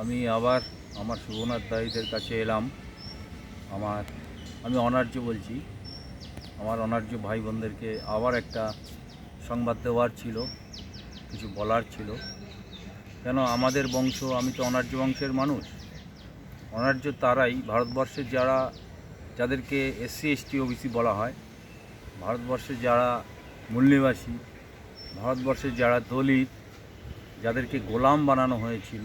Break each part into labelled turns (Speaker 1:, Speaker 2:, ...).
Speaker 1: আমি আবার আমার শুভনাথ দাইদের কাছে এলাম। আমার, আমি অনার্য বলছি। আমার অনার্য ভাই বোনদেরকে আবার একটা সংবাদ দেওয়ার ছিল, কিছু বলার ছিল। কেন আমাদের বংশ, আমি তো অনার্য বংশের মানুষ। অনার্য তারাই ভারতবর্ষের যারা, যাদেরকে এসসি এসটি ওবিসি বলা হয় ভারতবর্ষের যারা মূলনিবাসী ভারতবর্ষের যারা দলিত যাদেরকে গোলাম বানানো হয়েছিল,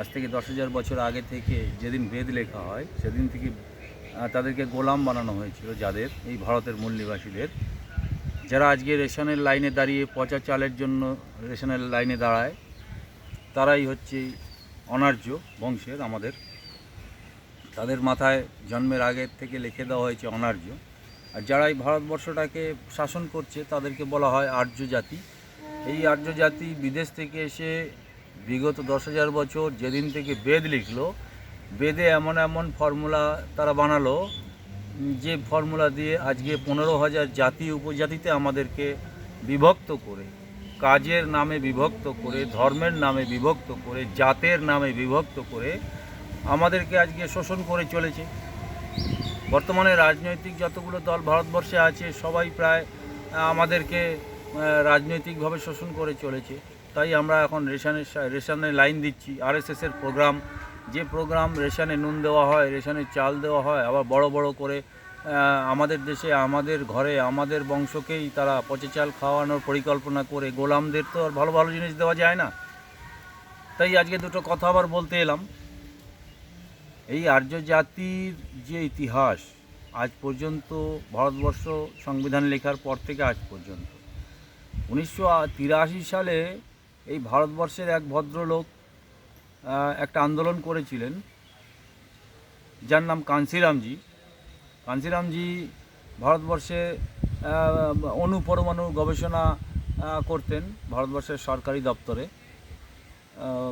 Speaker 1: আজ থেকে দশ হাজার বছর আগে থেকে যেদিন বেদ লেখা হয়, সেদিন থেকে তাদেরকে গোলাম বানানো হয়েছিল যাদের, এই ভারতের মূল নিবাসীদের যারা আজকে রেশনের লাইনে দাঁড়িয়ে পচা চালের জন্য রেশনের লাইনে দাঁড়ায়, তারাই হচ্ছে অনার্য বংশের আমাদের। তাদের মাথায় জন্মের আগের থেকে লিখে দেওয়া হয়েছে অনার্য। আর যারা এই ভারতবর্ষটাকে শাসন করছে, তাদেরকে বলা হয় আর্য জাতি এই আর্য জাতি বিদেশ থেকে এসে বিগত দশ হাজার বছর যেদিন থেকে বেদ লিখলো, বেদে এমন এমন ফর্মুলা তারা বানালো, যে ফর্মুলা দিয়ে আজকে পনেরো হাজার জাতি উপজাতিতে আমাদেরকে বিভক্ত করে, কাজের নামে বিভক্ত করে, ধর্মের নামে বিভক্ত করে, জাতের নামে বিভক্ত করে আমাদেরকে আজকে শোষণ করে চলেছে। বর্তমানে রাজনৈতিক যতগুলো দল ভারতবর্ষে আছে, সবাই প্রায় আমাদেরকে রাজনৈতিকভাবে শোষণ করে চলেছে। তাই আমরা এখন রেশনের সা- রেশনে লাইন দিচ্ছি। আরএসএসের প্রোগ্রাম, যে প্রোগ্রাম রেশনে নুন দেওয়া হয়, রেশনে চাল দেওয়া হয়, আবার বড় বড় করে আমাদের দেশে, আমাদের ঘরে, আমাদের বংশকেই তারা পচে চাল খাওয়ানোর পরিকল্পনা করে, গোলামদের তো আর ভালো ভালো জিনিস দেওয়া যায় না। তাই আজকে দুটো কথা আবার বলতে এলাম। এই আর্য জাতির যে ইতিহাস, আজ পর্যন্ত ভারতবর্ষ সংবিধান লেখার পর থেকে আজ পর্যন্ত। উনিশশো তিরাশি সালে এই ভারতবর্ষের এক ভদ্রলোক একটা আন্দোলন করেছিলেন যার নাম কাঞ্সিরামজি কাঞ্সিরামজি ভারতবর্ষে আহ, অণু পরমাণু গবেষণা করতেন ভারতবর্ষের সরকারি দপ্তরে।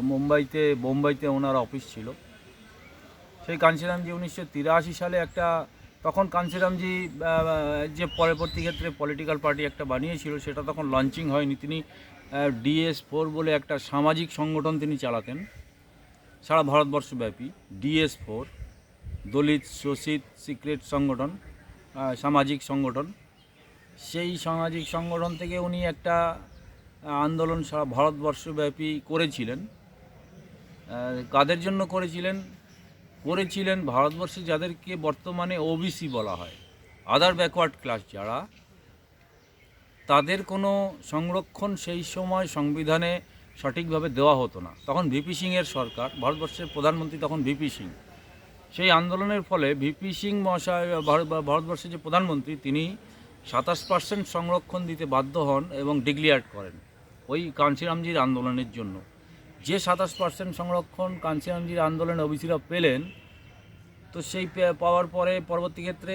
Speaker 1: মুম্বাইতে বোম্বাইতে ওনার অফিস ছিল। সেই কাঞ্চিরামজি উনিশশো তিরাশি সালে একটা তখন কাঞ্চিরামজি যে পরবর্তী ক্ষেত্রে পলিটিক্যাল পার্টি একটা বানিয়েছিল, সেটা তখন লঞ্চিং হয়নি। তিনি ডিএস ফোর বলে একটা সামাজিক সংগঠন তিনি চালাতেন। সারা ভারতবর্ষব্যাপী ডিএস ফোর দলিত, শোষিত সিক্রেট সংগঠন সামাজিক সংগঠন। সেই সামাজিক সংগঠন থেকে উনি একটা আন্দোলন সারা ভারতবর্ষব্যাপী করেছিলেন। কাদের জন্য করেছিলেন? করেছিলেন ভারতবর্ষে যাদেরকে বর্তমানে ওবিসি বলা হয়। আদার ব্যাকওয়ার্ড ক্লাস যারা, তাদের কোনো সংরক্ষণ সেই সময় সংবিধানে সঠিকভাবে দেওয়া হতো না। তখন ভিপি সিংয়ের সরকার, ভারতবর্ষের প্রধানমন্ত্রী তখন ভিপি সিং সেই আন্দোলনের ফলে ভিপি সিং মহাশয়, ভারত- ভারতবর্ষের যে প্রধানমন্ত্রী, তিনি সাতাশ পার্সেন্ট সংরক্ষণ দিতে বাধ্য হন এবং ডিক্লিয়ার করেন ওই কাঞ্চিরামজির আন্দোলনের জন্য। যে সাতাশ পার্সেন্ট সংরক্ষণ কাঞ্চিরামজির আন্দোলনে ওবিসিরা পেলেন, তো সেই পাওয়ার পরে পরবর্তী ক্ষেত্রে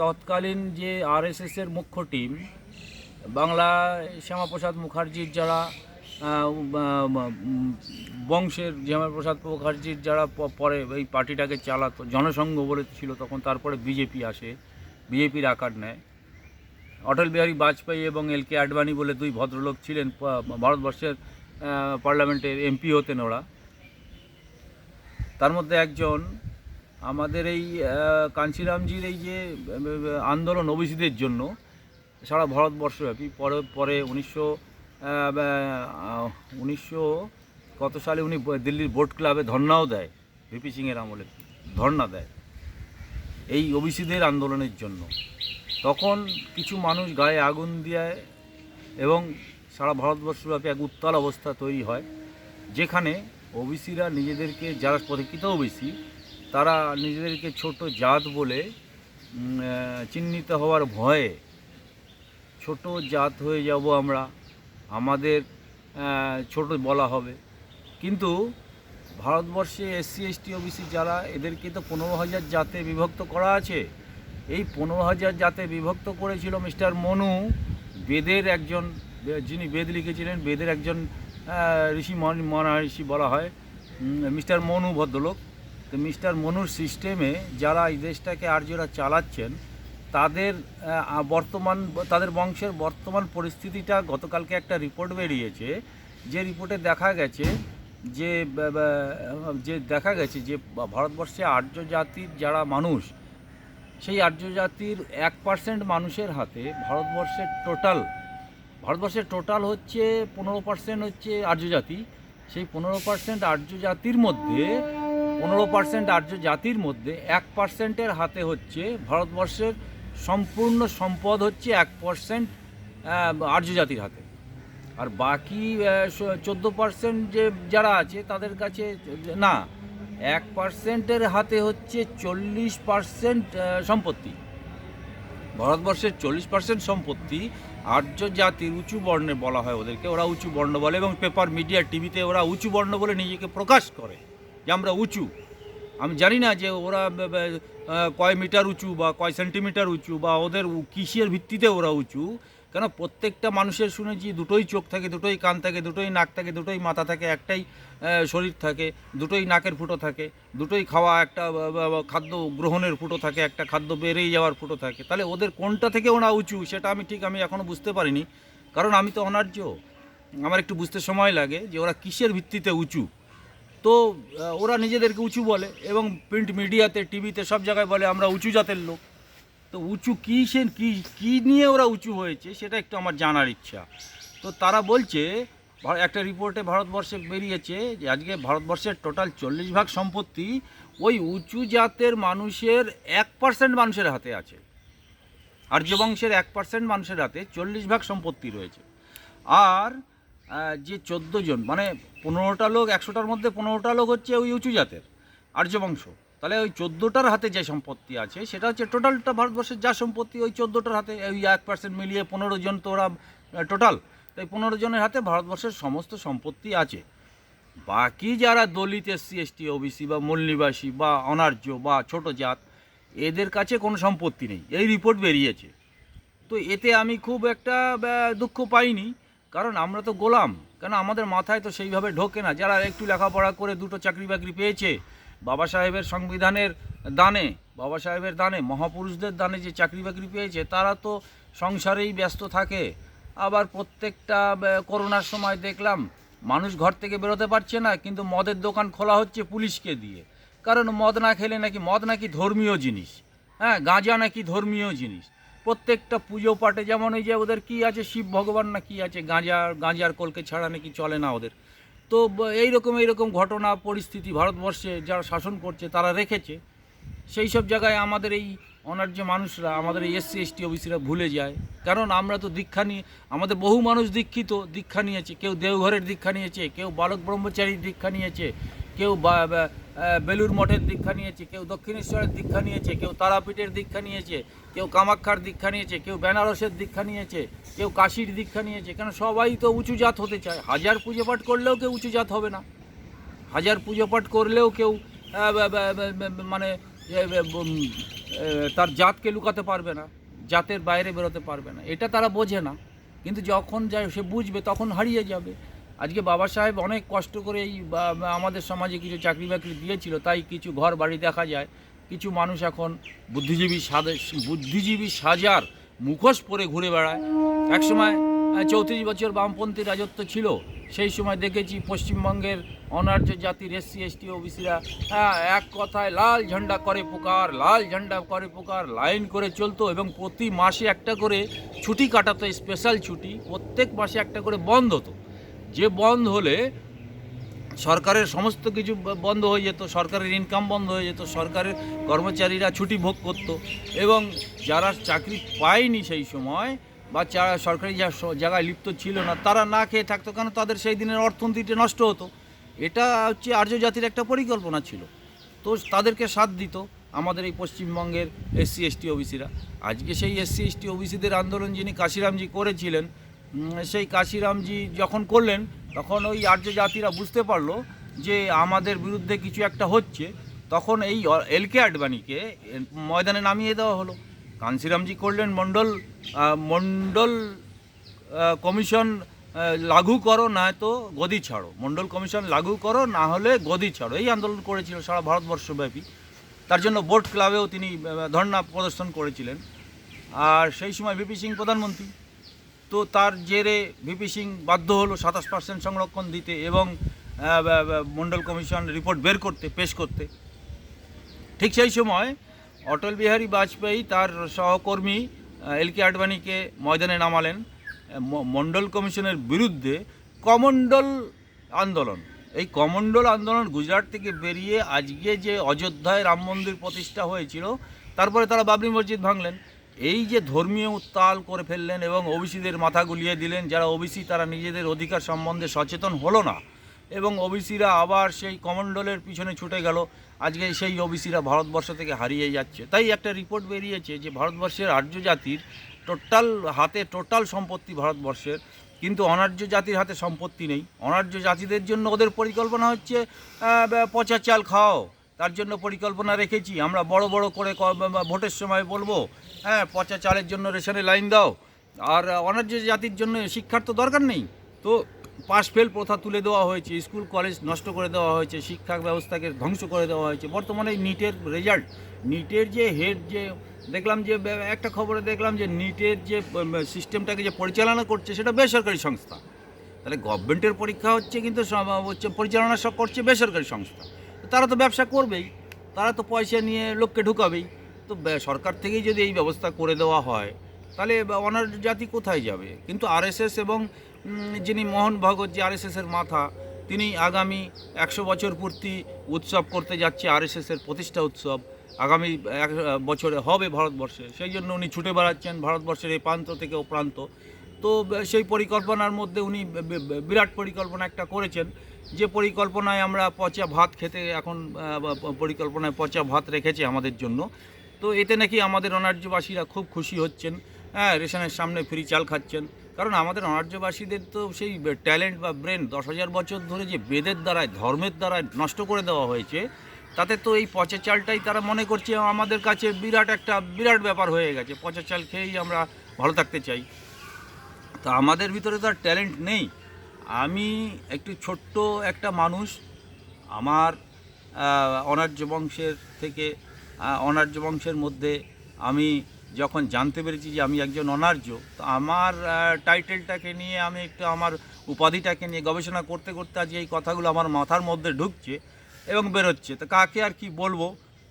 Speaker 1: তৎকালীন যে আরএসএসের মুখ্য টিম, বাংলা শ্যামাপ্রসাদ মুখার্জির যারা বংশের শ্যামাপ্রসাদ মুখার্জির যারা পরে এই পার্টিটাকে চালাতো, জনসংঘ বলে ছিল, তখন তারপরে বিজেপি আসে, বিজেপির আকার নেয়। অটল বিহারী বাজপেয়ী এবং এল কে আডবাণী বলে দুই ভদ্রলোক ছিলেন ভারতবর্ষের পার্লামেন্টের এমপি হতেন ওরা। তার মধ্যে একজন আমাদের এই কাঞ্চিরামজির এই যে আন্দোলন ওবিসিদের জন্য সারা ভারতবর্ষব্যাপী, পরে পরে উনিশশো উনিশশো কত সালে উনি দিল্লির বোট ক্লাবে ধর্নাও দেয়, ভিপি সিংয়ের আমলে ধর্না দেয় এই ওবিসিদের আন্দোলনের জন্য। তখন কিছু মানুষ গায়ে আগুন দিয়ে এবং সারা ভারতবর্ষব্যাপী এক উত্তাল অবস্থা তৈরি হয়। যেখানে ওবিসিরা নিজেদেরকে, যারা প্রকৃত ওবিসি, তারা নিজেদেরকে ছোট জাত বলে চিহ্নিত হওয়ার ভয়ে ছোট জাত হয়ে যাব আমরা। আমাদের ছোট বলা হবে। কিন্তু ভারতবর্ষে এসসি, এসটি, ওবিসি যারা, এদেরকে তো পনেরো হাজার জাতে বিভক্ত করা আছে। এই পনেরো হাজার জাতে বিভক্ত করেছিল মিস্টার মনু, বেদের একজন যিনি বেদ লিখেছিলেন, বেদের একজন ঋষি মহারিষি বলা হয় মিস্টার মনু ভদ্রলোক। তো মিস্টার মনুর সিস্টেমে যারা এই দেশটাকে আর্যরা চালাচ্ছেন, তাদের বর্তমান, তাদের বংশের বর্তমান পরিস্থিতিটা গতকালকে একটা রিপোর্ট বেরিয়েছে, যে রিপোর্টে দেখা গেছে যে যে দেখা গেছে যে, ভারতবর্ষে আর্য জাতির যারা মানুষ, সেই আর্য জাতির এক পার্সেন্ট মানুষের হাতে ভারতবর্ষের টোটাল ভারতবর্ষের টোটাল হচ্ছে পনেরো পার্সেন্ট হচ্ছে আর্য জাতি সেই পনেরো পার্সেন্ট আর্য জাতির মধ্যে, পনেরো পার্সেন্ট আর্য জাতির মধ্যে এক পার্সেন্টের হাতে হচ্ছে ভারতবর্ষের সম্পূর্ণ সম্পদ হচ্ছে এক পার্সেন্ট আর্য জাতির হাতে। আর বাকি চোদ্দ পার্সেন্ট যে যারা আছে তাদের কাছে, না, এক পার্সেন্টের হাতে হচ্ছে চল্লিশ পার্সেন্ট সম্পত্তি। ভারতবর্ষের চল্লিশ পার্সেন্ট সম্পত্তি আর্য জাতির উঁচু বর্ণে বলা হয় ওদেরকে। ওরা উঁচু বর্ণ বলে এবং পেপার, মিডিয়া, টিভিতে ওরা উঁচু বর্ণ বলে নিজেকে প্রকাশ করে যে আমরা উঁচু। আমি জানি না যে ওরা কয় মিটার উঁচু বা কয় সেন্টিমিটার উঁচু বা ওদের কিসের ভিত্তিতে ওরা উঁচু। কেন প্রত্যেকটা মানুষের শুনেছি দুটোই চোখ থাকে, দুটোই কান থাকে, দুটোই নাক থাকে, দুটোই মাথা থাকে, একটাই শরীর থাকে, দুটোই নাকের ফুটো থাকে, দুটোই খাওয়া একটা খাদ্য গ্রহণের ফুটো থাকে, একটা খাদ্য বেরিয়ে যাওয়ার ফুটো থাকে। তাহলে ওদের কোনটা থেকে ওরা উঁচু, সেটা আমি ঠিক আমি এখনও বুঝতে পারিনি। কারণ আমি তো অনার্য। আমার একটু বুঝতে সময় লাগে যে ওরা কিসের ভিত্তিতে উঁচু। তো ওরা নিজেদেরকে উঁচু বলে এবং প্রিন্ট মিডিয়াতে, টিভিতে সব জায়গায় বলে আমরা উঁচু জাতের লোক। তো উঁচু কী সে কী কী নিয়ে ওরা উঁচু হয়েছে সেটা একটু আমার জানার ইচ্ছা। তো তারা বলছে একটা রিপোর্টে ভারতবর্ষে বেরিয়েছে যে আজকে ভারতবর্ষের টোটাল চল্লিশ ভাগ সম্পত্তি ওই উঁচু জাতের মানুষের এক পার্সেন্ট মানুষের হাতে আছে। আর্য বংশের এক পার্সেন্ট মানুষের হাতে চল্লিশ ভাগ সম্পত্তি রয়েছে। আর যে চোদ্দ জন মানে পনেরোটা লোক, একশোটার মধ্যে পনেরোটা লোক হচ্ছে ওই উঁচু জাতের আর্য বংশ তাহলে ওই চোদ্দোটার হাতে যে সম্পত্তি আছে, সেটা হচ্ছে টোটালটা ভারতবর্ষের যা সম্পত্তি ওই চোদ্দোটার হাতে ওই এক পার্সেন্ট মিলিয়ে পনেরো জন তো ওরা টোটাল তাই পনেরো জনের হাতে ভারতবর্ষের সমস্ত সম্পত্তি আছে। বাকি যারা দলিত এসসি, এসটি, ওবিসি বা মূলনিবাসী বা অনার্য বা ছোট জাত, এদের কাছে কোনো সম্পত্তি নেই। এই রিপোর্ট বেরিয়েছে। তো এতে আমি খুব একটা দুঃখ পাইনি। কারণ আমরা তো গোলাম। কেন? আমাদের মাথায় তো সেইভাবে ঢোকে না। যারা একটু লেখাপড়া করে দুটো চাকরি বাকরি পেয়েছে বাবা সাহেবের সংবিধানের দানে, বাবা সাহেবের দানে, মহাপুরুষদের দানে যে চাকরি বাকরি পেয়েছে, তারা তো সংসারেই ব্যস্ত থাকে। আবার প্রত্যেকটা করোনার সময় দেখলাম, মানুষ ঘর থেকে বেরোতে পারছে না, কিন্তু মদের দোকান খোলা হচ্ছে পুলিশকে দিয়ে। কারণ মদ না খেলে নাকি, মদ নাকি ধর্মীয় জিনিস। হ্যাঁ গাঁজা নাকি ধর্মীয় জিনিস। প্রত্যেকটা পুজো পাঠে যেমন ওই যে ওদের কি আছে, শিব ভগবান না কি আছে, গাঁজা, গাঁজার কলকে ছাড়া নাকি চলে না ওদের। তো ব- এইরকম এইরকম ঘটনা, পরিস্থিতি ভারতবর্ষে যারা শাসন করছে, তারা রেখেছে। সেই সব জায়গায় আমাদের এই অনার্য মানুষরা, আমাদের এই এসসি, এসটি ওবিসিরা ভুলে যায়। কারণ আমরা তো দীক্ষা নিয়ে, আমাদের বহু মানুষ দীক্ষিত, দীক্ষা নিয়েছে। কেউ দেওঘরের দীক্ষা নিয়েছে, কেউ বালক ব্রহ্মচারীর দীক্ষা নিয়েছে, কেউ বেলুর মঠের দীক্ষা নিয়েছে, কেউ দক্ষিণেশ্বরের দীক্ষা নিয়েছে, কেউ তারাপীঠের দীক্ষা নিয়েছে, কেউ কামাক্ষার দীক্ষা নিয়েছে, কেউ বেনারসের দীক্ষা নিয়েছে, কেউ কাশির দীক্ষা নিয়েছে, কেন সবাই তো উঁচু জাত হতে চায়? হাজার পুজো পাঠ করলেও কেউ উঁচু জাত হবে না। হাজার পুজো পাঠ করলেও কেউ মানে তার জাতকে লুকাতে পারবে না, জাতের বাইরে বেরোতে পারবে না। এটা তারা বোঝে না, কিন্তু যখন যায় সে বুঝবে, তখন হারিয়ে যাবে। আজকে বাবা সাহেব অনেক কষ্ট করে এই আমাদের সমাজে কিছু চাকরি বাকরি দিয়েছিল, তাই কিছু ঘর বাড়ি দেখা যায়। কিছু মানুষ এখন বুদ্ধিজীবী সাজে বুদ্ধিজীবী সাজার মুখোশ পরে ঘুরে বেড়ায়। একসময় চৌত্রিশ বছর বামপন্থী রাজত্ব ছিল, সেই সময় দেখেছি পশ্চিমবঙ্গের অনার্য জাতির এসসি, এসটি, ওবিসিরা এক কথায় লাল ঝান্ডা করে পুকার, লাল ঝান্ডা করে পুকার লাইন করে চলতো এবং প্রতি মাসে একটা করে ছুটি কাটাতো, স্পেশাল ছুটি, প্রত্যেক মাসে একটা করে বন্ধ হতো। যে বন্ধ হলে সরকারের সমস্ত কিছু বন্ধ হয়ে যেত, সরকারের ইনকাম বন্ধ হয়ে যেত, সরকারের কর্মচারীরা ছুটি ভোগ করত এবং যারা চাকরি পায়নি সেই সময় বা যারা সরকারি যা জায়গায় লিপ্ত ছিল না, তারা না খেয়ে থাকতো কেন? তাদের সেই দিনের অর্থনীতিটা নষ্ট হতো। এটা হচ্ছে আর্য জাতির একটা পরিকল্পনা ছিল। তো তাদেরকে সাথ দিত আমাদের এই পশ্চিমবঙ্গের এসসি, এসটি, ওবিসিরা। আজকে সেই এসসি, এসটি, ওবিসিদের আন্দোলন যিনি কাশিরামজি করেছিলেন সেই কাশিরামজি যখন করলেন, তখন ওই আর্য জাতিরা বুঝতে পারল যে আমাদের বিরুদ্ধে কিছু একটা হচ্ছে। তখন এই এল কে আডবাণীকে ময়দানে নামিয়ে দেওয়া হলো। কানসিরামজি করলেন, মণ্ডল মণ্ডল কমিশন লাগু করো, না তো গদি ছাড়ো। মণ্ডল কমিশন, লাগু করো, না হলে গদি ছাড়ো। এই আন্দোলন করেছিল সারা ভারতবর্ষব্যাপী। তার জন্য বোট ক্লাবেও তিনি ধর্ণা প্রদর্শন করেছিলেন। আর সেই সময় বিপি সিং প্রধানমন্ত্রী। তো তার জেরে ভিপি সিং বাধ্য হলো সাতাশ পার্সেন্ট সংরক্ষণ দিতে এবং মণ্ডল কমিশন রিপোর্ট বের করতে পেশ করতে। ঠিক সেই সময় অটল বিহারী বাজপেয়ী তার সহকর্মী এল কে আডবাণীকে ময়দানে নামালেন। আহ, ম- মণ্ডল কমিশনের বিরুদ্ধে কমণ্ডল আন্দোলন। এই কমণ্ডল আন্দোলন গুজরাট থেকে বেরিয়ে আজকে যে অযোধ্যায় রাম মন্দির প্রতিষ্ঠা হয়েছিল তারপরে তারা বাবরি মসজিদ ভাঙলেন। এই যে ধর্মীয় উত্তাল করে ফেললেন এবং ওবিসিদের মাথা গুলিয়ে দিলেন, যারা ওবিসি তারা নিজেদের অধিকার সম্বন্ধে সচেতন হলো না। এবং ওবিসিরা আবার সেই কমণ্ডলের পিছনে ছুটে গেল। আজকে সেই ওবিসিরা ভারতবর্ষ থেকে হারিয়ে যাচ্ছে। তাই একটা রিপোর্ট বেরিয়েছে যে ভারতবর্ষের আর্য জাতির টোটাল হাতে টোটাল সম্পত্তি ভারতবর্ষের, কিন্তু অনার্য জাতির হাতে সম্পত্তি নেই। অনার্য জাতিদের জন্য ওদের পরিকল্পনা হচ্ছে পচা চাল খাও তার জন্য পরিকল্পনা রেখেছি। আমরা বড় বড় করে ভোটের সময় বলব হ্যাঁ পচা চালের জন্য রেশনে লাইন দাও। আর অনার্য জাতির জন্য শিক্ষার তো দরকার নেই। তো পাস ফেল প্রথা তুলে দেওয়া হয়েছে স্কুল কলেজ নষ্ট করে দেওয়া হয়েছে, শিক্ষা ব্যবস্থাকে ধ্বংস করে দেওয়া হয়েছে। বর্তমানে নিটের রেজাল্ট নিটের যে হেড যে দেখলাম যে, একটা খবরে দেখলাম যে নিটের যে সিস্টেমটাকে যে পরিচালনা করছে, সেটা বেসরকারি সংস্থা। তাহলে গভর্নমেন্টের পরীক্ষা হচ্ছে কিন্তু হচ্ছে পরিচালনা সব করছে বেসরকারি সংস্থা। তারা তো ব্যবসা করবেই, তারা তো পয়সা নিয়ে লোককে ঢুকাবেই। তো সরকার থেকেই যদি এই ব্যবস্থা করে দেওয়া হয়, তাহলে অনার জাতি কোথায় যাবে? কিন্তু আরএসএস এবং যিনি মোহন ভগৎ যে আরএসএসের মাথা, তিনি আগামী একশো বছর পূর্তি উৎসব করতে যাচ্ছে, আরএসএসের প্রতিষ্ঠা উৎসব। আগামী, এক বছরে হবে ভারতবর্ষে। সেই জন্য উনি ছুটে বেড়াচ্ছেন ভারতবর্ষের এই প্রান্ত থেকে ও প্রান্ত। তো সেই পরিকল্পনার মধ্যে উনি বিরাট পরিকল্পনা একটা করেছেন। যে পরিকল্পনায় আমরা পচা ভাত খেতে এখন পরিকল্পনায় পচা ভাত রেখেছে আমাদের জন্য। তো এতে নাকি আমাদের অনার্যবাসীরা খুব খুশি হচ্ছেন। হ্যাঁ রেশনের সামনে ফ্রি চাল খাচ্ছেন। কারণ আমাদের অনার্যবাসীদের তো সেই ট্যালেন্ট বা ব্রেন দশ হাজার বছর ধরে যে বেদের দ্বারায়, ধর্মের দ্বারায় নষ্ট করে দেওয়া হয়েছে, তাতে তো এই পচা চালটাই তারা মনে করছে আমাদের কাছে বিরাট একটা, বিরাট ব্যাপার হয়ে গেছে। পচা চাল খেয়েই আমরা ভালো থাকতে চাই। তা আমাদের ভিতরে তো আর ট্যালেন্ট নেই। আমি একটু ছোট্ট একটা মানুষ, আমার অনার্য বংশের থেকে অনার্য বংশের মধ্যে আমি যখন জানতে পেরেছি যে আমি একজন অনার্য, তো আমার টাইটেলটাকে নিয়ে আমি একটু আমার উপাধিটাকে নিয়ে গবেষণা করতে করতে আজকে এই কথাগুলো আমার মাথার মধ্যে ঢুকছে এবং বেরোচ্ছে। তো কাকে আর কি বলব?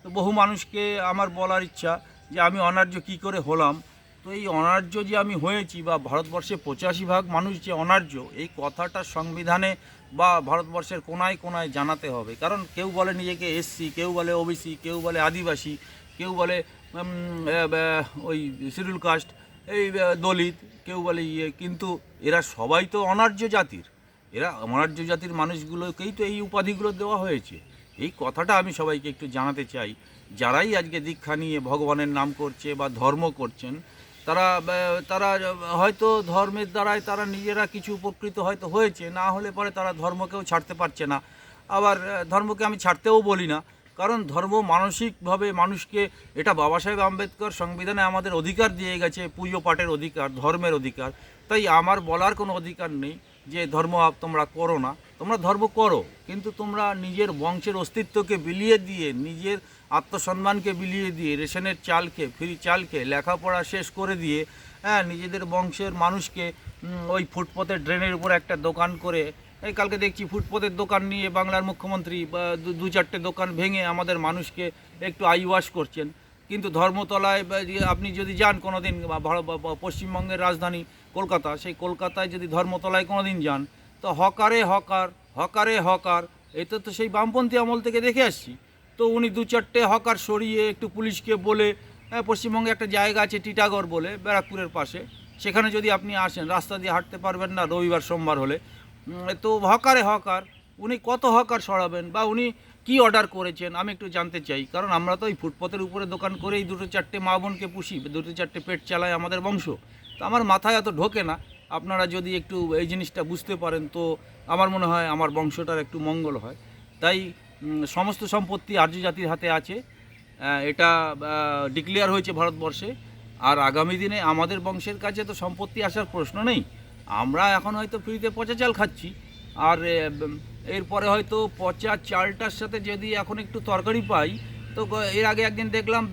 Speaker 1: তো বহু মানুষকে আমার বলার ইচ্ছা যে আমি অনার্য কি করে হলাম? তো এই অনার্য যে আমি হয়েছি বা ভারতবর্ষে পঁচাশি ভাগ মানুষ যে অনার্য, এই কথাটা সংবিধানে বা ভারতবর্ষের কোনায় কোনায় জানাতে হবে। কারণ কেউ বলে নিজেকে এসসি, কেউ বলে ওবিসি, কেউ বলে আদিবাসী, কেউ বলে ওই শিডিউল কাস্ট, এই দলিত, কেউ বলে ইয়ে। কিন্তু এরা সবাই তো অনার্য জাতির। এরা অনার্য জাতির মানুষগুলোকেই তো এই উপাধিগুলো দেওয়া হয়েছে। এই কথাটা আমি সবাইকে একটু জানাতে চাই। যারাই আজকে দীক্ষা নিয়ে ভগবানের নাম করছে বা ধর্ম করছেন তারা তারা হয়তো ধর্মের দ্বারাই তারা নিজেরা কিছু উপকৃত হয়তো হয়েছে, না হলে পরে তারা ধর্মকেও ছাড়তে পারছে না। আবার ধর্মকে আমি ছাড়তেও বলি না, কারণ ধর্ম মানসিকভাবে মানুষকে, এটা বাবা সাহেব আম্বেদকর সংবিধানে আমাদের অধিকার দিয়ে গেছে, পুজো পাঠের অধিকার, ধর্মের অধিকার। তাই আমার বলার কোনো অধিকার নেই যে, ধর্ম তোমরা করো না। তোমরা ধর্ম করো, কিন্তু তোমরা নিজের বংশের অস্তিত্বকে বিলিয়ে দিয়ে নিজের আত্মসম্মানকে বিলিয়ে দিয়ে, রেশনের চালকে, ফ্রি চালকে লেখাপড়া শেষ করে দিয়ে হ্যাঁ নিজেদের বংশের মানুষকে ওই ফুটপথের ড্রেনের উপর একটা দোকান করে, এই কালকে দেখছি ফুটপথের দোকান নিয়ে বাংলার মুখ্যমন্ত্রী দু- চারটে দোকান ভেঙে আমাদের মানুষকে একটু আইওয়াশ করছেন। কিন্তু ধর্মতলায় আপনি যদি যান কোনো দিন পশ্চিমবঙ্গের রাজধানী কলকাতা, সেই কলকাতায় যদি ধর্মতলায় কোনো দিন যান, তো হকারে হকার হকারে হকার এটা তো সেই বামপন্থী আমল থেকে দেখে আসছি। তো উনি দু চারটে হকার সরিয়ে একটু পুলিশকে বলে পশ্চিমবঙ্গে একটা জায়গা আছে টিটাগড় বলে, ব্যারাকপুরের পাশে। সেখানে যদি আপনি আসেন, রাস্তা দিয়ে হাঁটতে পারবেন না রবিবার, সোমবার হলে। তো হকারে হকার, উনি কত হকার সরাবেন বা উনি কি অর্ডার করেছেন, আমি একটু জানতে চাই। কারণ আমরা তো এই ফুটপথের উপরে দোকান করেই দুটো চারটে মা বোনকে পুষি, দুটো চারটে পেট চালায় আমাদের বংশ। তো আমার মাথায় এত ঢোকে না। আপনারা যদি একটু এই জিনিসটা বুঝতে পারেন, তো আমার মনে হয় আমার বংশটার একটু মঙ্গল হয়। তাই সমস্ত সম্পত্তি আর্য জাতির হাতে আছে। এটা ডিক্লেয়ার হয়েছে ভারতবর্ষে। আর আগামী দিনে আমাদের বংশের কাছে তো সম্পত্তি আসার প্রশ্ন নেই। আমরা এখন হয়তো ফ্রিতে পচা চাল খাচ্ছি। আর এরপরে হয়তো পচা চালটার সাথে যদি এখন একটু তরকারি পাই, তো এর আগে একদিন দেখলাম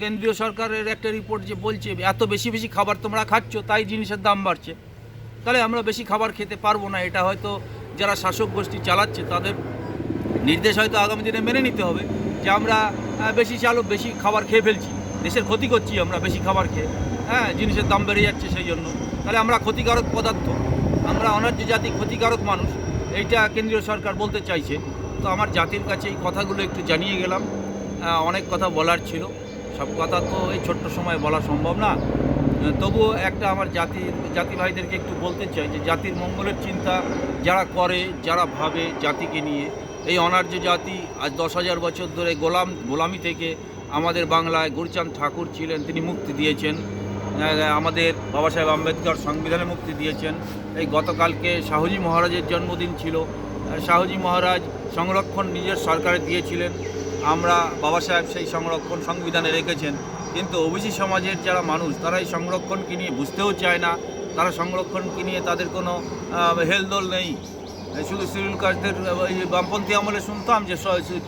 Speaker 1: কেন্দ্রীয় সরকারের একটা রিপোর্ট যে বলছে, এত বেশি বেশি খাবার তোমরা খাচ্ছ, তাই জিনিসের দাম বাড়ছে। তাহলে আমরা বেশি খাবার খেতে পারব না। এটা হয়তো যারা শাসক গোষ্ঠী চালাচ্ছে, তাদের নির্দেশ হয়তো আগামী দিনে মেনে নিতে হবে যে আমরা বেশি চালও বেশি খাবার খেয়ে ফেলছি। দেশের ক্ষতি করছি আমরা, বেশি খাবার খেয়ে। হ্যাঁ জিনিসের দাম বেড়ে যাচ্ছে সেই জন্য। তাহলে আমরা ক্ষতিকারক পদার্থ, আমরা অনার্য জাতি ক্ষতিকারক মানুষ, এইটা কেন্দ্রীয় সরকার বলতে চাইছে। তো আমার জাতির কাছে এই কথাগুলো একটু জানিয়ে গেলাম। অনেক কথা বলার ছিল। সব কথা তো এই ছোট্ট সময় বলা সম্ভব না। তবুও একটা আমার জাতির জাতি ভাইদেরকে একটু বলতে চাই যে জাতির মঙ্গলের চিন্তা যারা করে, যারা ভাবে জাতিকে নিয়ে এই অনার্য জাতি আজ দশ হাজার বছর ধরে গোলাম, গোলামি থেকে আমাদের বাংলায় গুরুচাঁদ ঠাকুর ছিলেন, তিনি মুক্তি দিয়েছেন। আমাদের বাবা সাহেব আম্বেদকর সংবিধানে মুক্তি দিয়েছেন। এই গতকালকে শাহুজি মহারাজের জন্মদিন ছিল। শাহুজি মহারাজ সংরক্ষণ নিজের সরকারে দিয়েছিলেন। আমরা বাবা সাহেব সেই সংরক্ষণ সংবিধানে রেখেছেন। কিন্তু ওবিসি সমাজের যারা মানুষ, তারা এই সংরক্ষণকে নিয়ে বুঝতেও চায় না। তারা সংরক্ষণকে নিয়ে তাদের কোনো হেলদোল নেই। শুধু শিডিউল কাস্টদের বামপন্থী আমলে শুনতাম যে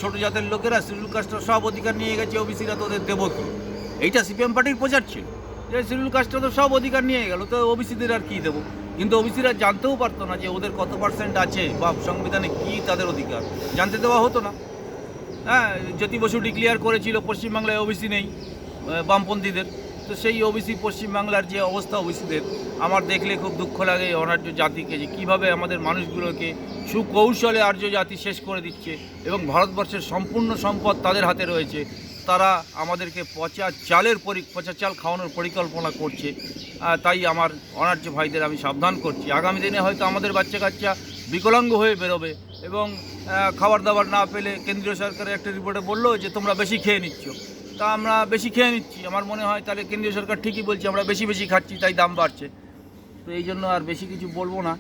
Speaker 1: ছোট জাতের লোকেরা শিডিউল কাস্টের সব অধিকার নিয়ে গেছে, ওবিসিরা তো ওদের দেবো কি এইটা সিপিএম পার্টির প্রচার ছিল। যে শিডিউল কাস্টরা তো সব অধিকার নিয়ে গেল, তো ওবিসিদের আর কী দেবো? কিন্তু ওবিসিরা জানতেও পারতো না যে ওদের কত পার্সেন্ট আছে বা সংবিধানে কী তাদের অধিকার। জানতে দেওয়া হতো না। হ্যাঁ জ্যোতি বসু ডিক্লেয়ার করেছিল, পশ্চিমবাংলায় ওবিসি নেই বামপন্থীদের। তো সেই ওবিসি পশ্চিমবাংলার যে অবস্থা ওবিসিদের আমার দেখলে খুব দুঃখ লাগে অনার্য জাতিকে, যে কীভাবে আমাদের মানুষগুলোকে সুকৌশলে আর্য জাতি শেষ করে দিচ্ছে এবং ভারতবর্ষের সম্পূর্ণ সম্পদ তাদের হাতে রয়েছে। তারা আমাদেরকে পচা চালের পরি, পচা চাল খাওয়ানোর পরিকল্পনা করছে। তাই আমার অনার্য ভাইদের আমি সাবধান করছি। আগামী দিনে হয়তো আমাদের বাচ্চা কাচ্চা বিকলাঙ্গ হয়ে বেরোবে এবং খাবার দাবার না পেলে কেন্দ্রীয় সরকারের একটা রিপোর্টে বলল যে তোমরা বেশি খেয়ে নিচ্ছ। তা আমরা বেশি খেয়ে নিচ্ছি। আমার মনে হয় তাহলে কেন্দ্রীয় সরকার ঠিকই বলছে, আমরা বেশি বেশি খাচ্ছি, তাই দাম বাড়ছে। তো এই জন্য আর বেশি কিছু বলব না।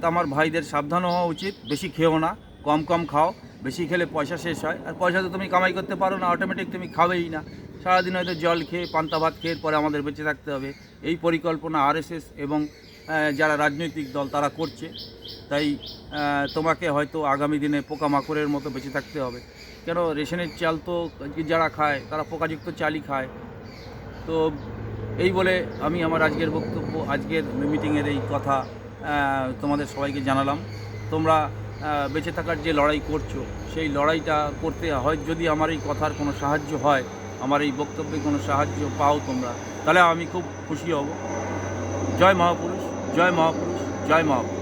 Speaker 1: তো আমার ভাইদের সাবধান হওয়া উচিত, বেশি খেও না, কম কম খাও, বেশি খেলে পয়সা শেষ হয়। আর পয়সা তো তুমি কামাই করতে পারো না অটোমেটিক তুমি খাবেই না। সারাদিন হয়তো জল খেয়ে, পান্তা ভাত খেয়ে পরে আমাদের বেঁচে থাকতে হবে। এই পরিকল্পনা আরএসএস এবং যারা রাজনৈতিক দল তারা করছে। তাই তোমাকে হয়তো আগামী দিনে পোকামাকড়ের মতো বেঁচে থাকতে হবে। কেন রেশনের চাল তো যারা খায়, তারা পোকাযুক্ত চালই খায়। তো এই বলে আমি আমার আজকের বক্তব্য, আজকের মিটিংয়ের এই কথা তোমাদের সবাইকে জানালাম। তোমরা বেঁচে থাকার যে লড়াই করছ, সেই লড়াইটা করতে হয় যদি আমার এই কথার কোনো সাহায্য হয়, আমার এই বক্তব্যে কোনো সাহায্য পাও তোমরা, তাহলে আমি খুব খুশি হব। জয় মহাপুরুষ জয় মহাপুরুষ জয় মহাপুরুষ।